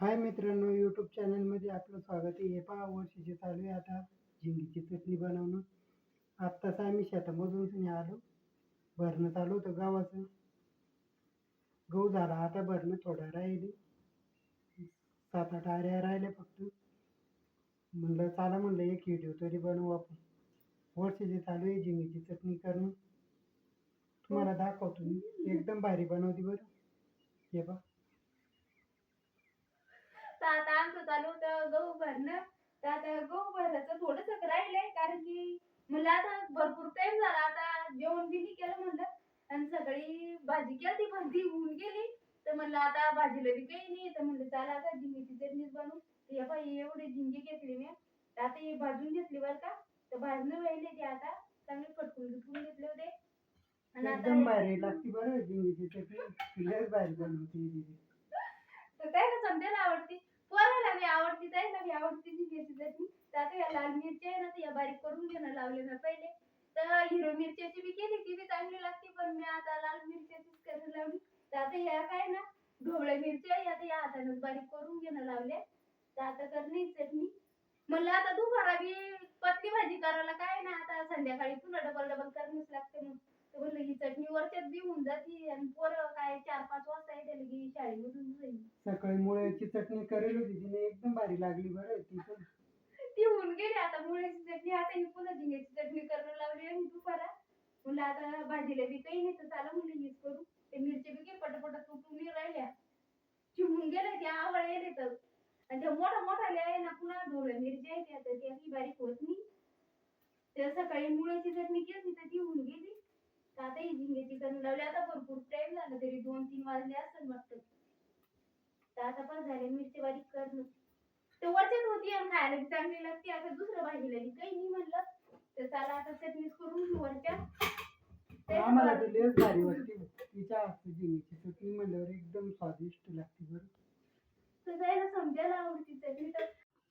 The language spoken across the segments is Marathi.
हाय मित्रांनो यूट्यूब चॅनलमध्ये आपलं स्वागत आहे. हे पहा वर्षीचे चालू आहे आता. झिंगीची चटणी बनवणं. आत्ताच आम्ही शेतामधून आलो. भरणं चालू होतं गावाचं गहू झाला आता भरणं थोडं राहिली. सात आठ आऱ्या राहिल्या फक्त. म्हणलं चला म्हणलं एक व्हिडिओ तरी बनवू आपण. वर्षीचे चालू आहे झिंगीची चटणी करणं. तुम्हाला दाखवतो मी. एकदम भारी बनवते बरं. हे पहा. आमचं चालू होतं गहू भरणं तर आता गहू भरायचं थोडस राहिलंय कारण की म्हणलं आता भरपूर टाइम झाला. आता जेवण बी नाही केलं म्हणलं आणि सकाळी भाजी केली ती भाजी होऊन गेली. तर म्हणलं आता भाजीला बी काही नाही. तर म्हणलं चला आता झिंगीची चटणीच बनवू. हे बाई एवढे झिंगे घेतले मी. आता हे भाजून घेतली बरं का. तर भाजणं राहिले ते आता. चांगले फटकून बिटकून घेतले होते. आणि आता एकदम भारी लागते बरं झिंगीची चटणी. लयच भारी बनवते. तर काय का समजायला आवडते. पोराला बी आवडती ताईला बी आवडती जिंगेची चटणी तर आता या लाल मिरची आहे ना तर या बारीक करून घेणं लावले ना पहिले. तर हिरो मिरच्याची बी केली ती बी चांगली लागते पण मी आता लाल मिरच्याचीच करून लावली. तर आता या काय ना ढोबळ्या मिरच्या आहे, आता या हातानेच बारीक करून घेणं लावले तर आता करणे चटणी. म्हणलं आता दुपारा बी पतली भाजी करायला काय ना आता संध्याकाळी पुन्हा डबल डबल करणंच लागते मग तर म्हणलं ही चटणी वरच्यात बी होऊन जाते आणि पोरं काय चार पाच वाजता येते सकाळी मुळ्याची चटणी करेल होती तिने एकदम भारी लागली बरं ती पण. ती होऊन गेली आता मुळ्याची चटणी आता ही पुन्हा झिंग्याची चटणी करायला लावली आणि दुपारा. म्हणलं आता भाजीला बी काही नाही तर चला म्हणलं हीच करू. ते मिरची बी काही पटापटा तुटून नाही राहिल्या. चिमून गेल्या त्या आवळ येते तर. आणि त्या मोठा मोठा आहे ना पुन्हा ढोबळ्या मिरच्या आहेत त्या तर त्या ही बारीक होत नाही. तर सकाळी मुळ्याची चटणी केली तर ती होऊन गेली. आता ही झिंग्याची करून लावली आता भरपूर टाइम झाला तरी दोन तीन वाजले असं वाटतं. आता पण झाले मिरची बारीक करणं ते वरच्याच होती आणि खायला चांगली लागते. आता दुसरं भाजीला काही नाही म्हणलं. तर चला आता चटणीच करून घेऊ वरच्या. ते आम्हाला तर लयच भारी वाटते. तिच्या झिंगीची चटणी म्हणल्यावर एकदम स्वादिष्ट लागते बरं. जायला समजायला आवडती चटणी तर.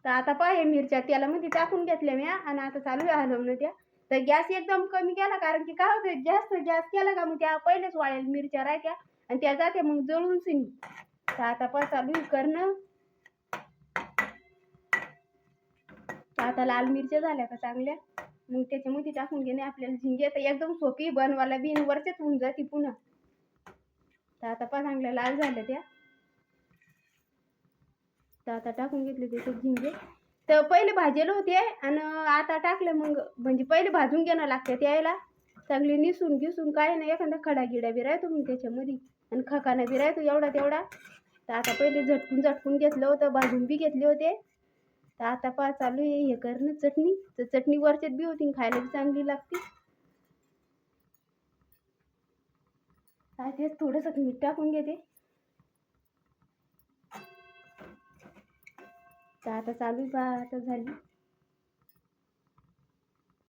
तर आता पाहे मिरच्या तेलामध्ये टाकून घेतल्या मी आणि आता चालू आहे हलवणं त्या. तर गॅस एकदम कमी केला कारण की काय होतं जास्त गॅस केला का मग त्या पहिलेच वाळेल मिरच्या राहत्या आणि त्या जाते मग जळून सिनी. तर आता पण चालू करणं. आता लाल मिरच्या झाल्या का चांगल्या? मग त्याच्यामध्ये टाकून घेणे आपल्याला झिंगे. तर एकदम सोपी बनवायला बिन आणि वरच्याच होऊन जाते पुन्हा. तर आता पण चांगल्या लाल झाल्या त्या. तर आता टाकून घेतले त्याचे झिंगे. तर पहिले भाजेल होते आणि आता टाकले मग म्हणजे पहिले भाजून घेणं लागते यायला चांगली निसून घिसून काय नाही एखादा खडा गिडा बी राहतो मग त्याच्यामध्ये. आणि खकाना बी राहतो एवढा तेवढा तर आता पहिले झटकून झटकून घेतलं होतं भाजून बी घेतले होते. तर आता पा चालू आहे हे करणं चटणी. तर चटणी वरच्यात बी होती खायला बी चांगली लागते. आता तेच थोडंसं मीठ टाकून घेते. तर आता चालू आहे आता झाली.